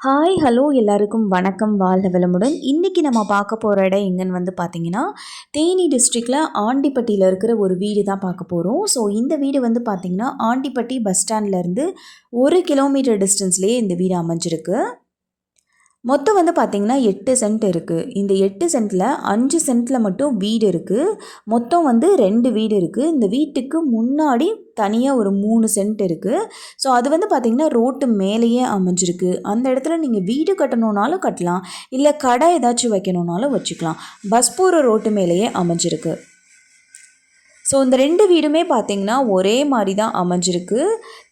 Hi hello எல்லாருக்கும் வணக்கம். வாழ்க வளமுடன். இன்றைக்கி நம்ம பார்க்க போகிற இடம் எங்கன்னு வந்து பார்த்தீங்கன்னா தேனி டிஸ்ட்ரிக்டில் ஆண்டிப்பட்டியில் இருக்கிற ஒரு வீடு தான் பார்க்க போகிறோம் ஸோ இந்த வீடு வந்து பார்த்திங்கன்னா ஆண்டிப்பட்டி பஸ் ஸ்டாண்ட்லேருந்து ஒரு கிலோமீட்டர் டிஸ்டன்ஸ்லேயே இந்த வீடு அமைஞ்சிருக்கு. மொத்தம் வந்து பார்த்திங்கன்னா எட்டு சென்ட் இருக்குது இந்த எட்டு சென்ட்டில் அஞ்சு சென்ட்டில் மட்டும் வீடு இருக்குது மொத்தம் வந்து ரெண்டு வீடு இருக்குது இந்த வீட்டுக்கு முன்னாடி தனியாக ஒரு மூணு சென்ட் இருக்குது ஸோ அது வந்து பார்த்திங்கன்னா ரோட்டு மேலேயே அமைஞ்சிருக்கு. அந்த இடத்துல நீங்கள் வீடு கட்டணுன்னாலும் கட்டலாம். இல்லை கடை ஏதாச்சும் வைக்கணுன்னாலும் வச்சுக்கலாம். பஸ் போகிற ரோட்டு மேலேயே அமைஞ்சிருக்கு. ஸோ இந்த ரெண்டு வீடுமே பார்த்திங்கன்னா ஒரே மாதிரி தான் அமைஞ்சிருக்கு.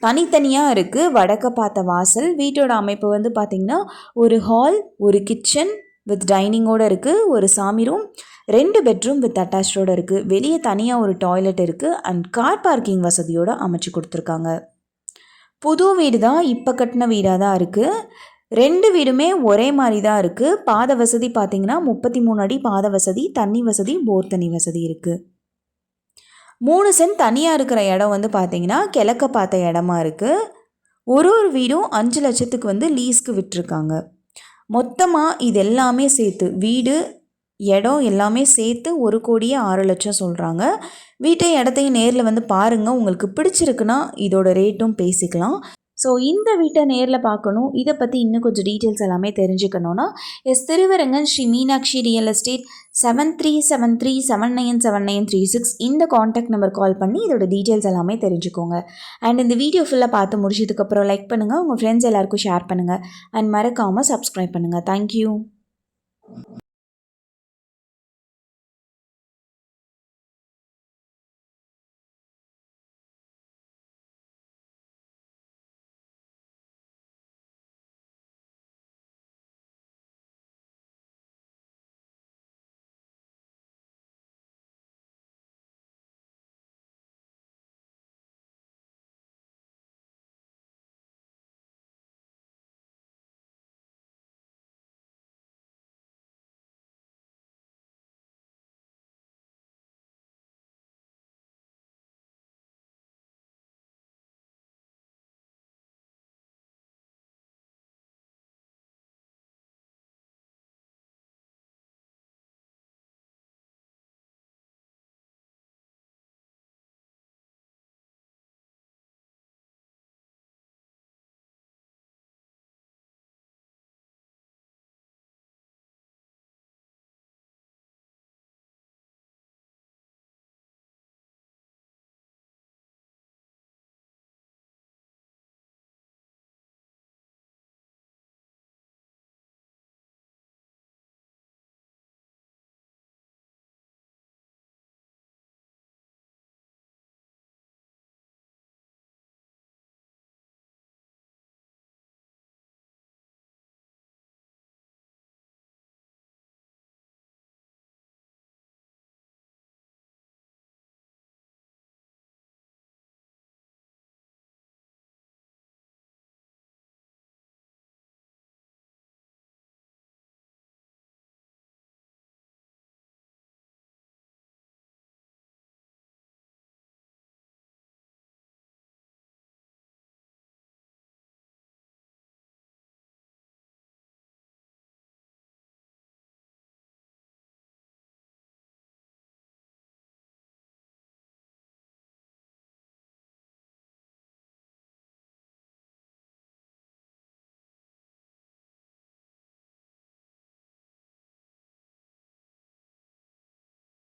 தனித்தனியாக இருக்குது வடக்க பார்த்த வாசல் வீட்டோட அமைப்பு வந்து பார்த்திங்கன்னா ஒரு ஹால் ஒரு கிச்சன் வித் டைனிங்கோடு இருக்குது ஒரு சாமி ரூம் ரெண்டு பெட்ரூம் வித் அட்டாச்சோடு இருக்குது வெளியே தனியாக ஒரு டாய்லெட் இருக்குது அண்ட் கார் பார்க்கிங் வசதியோடு அமைச்சு கொடுத்துருக்காங்க. புது வீடு தான் இப்போ கட்டின வீடாக தான் இருக்குது ரெண்டு வீடுமே ஒரே மாதிரி தான் இருக்குது பாத வசதி பார்த்திங்கன்னா முப்பத்தி மூணு அடி பாத வசதி தண்ணி வசதி போர் தண்ணி வசதி இருக்குது மூணு சென்ட் தனியாக இருக்கிற இடம் வந்து பார்த்திங்கன்னா கிழக்க பார்த்த இடமா இருக்குது ஒரு ஒரு வீடும் அஞ்சு லட்சத்துக்கு வந்து லீஸ்க்கு விட்டுருக்காங்க. மொத்தமாக இது எல்லாமே சேர்த்து வீடு இடம் எல்லாமே சேர்த்து ஒரு கோடியே ஆறு லட்சம் சொல்கிறாங்க வீட்டை இடத்தையும் நேரில் வந்து பாருங்கள் உங்களுக்கு பிடிச்சிருக்குன்னா இதோட ரேட்டும் பேசிக்கலாம். ஸோ இந்த வீட்டை நேரில் பார்க்கணும். இதை பற்றி இன்னும் கொஞ்சம் டீட்டெயில்ஸ் எல்லாமே தெரிஞ்சுக்கணுன்னா S Thiruvarangan Sri Meenakshi real estate seven three seven three seven nine seven nine three six இந்த காண்டாக்ட் நம்பர் கால் பண்ணி இதோட டீட்டெயில்ஸ் எல்லாமே தெரிஞ்சுக்கோங்க. அண்ட் இந்த வீடியோ ஃபுல்லாக பார்த்து முடிச்சதுக்கப்புறம் லைக் பண்ணுங்கள் உங்கள் ஃப்ரெண்ட்ஸ் எல்லாருக்கும் ஷேர் பண்ணுங்கள் அண்ட் மறக்காமல் சப்ஸ்கிரைப் பண்ணுங்கள் தேங்க்யூ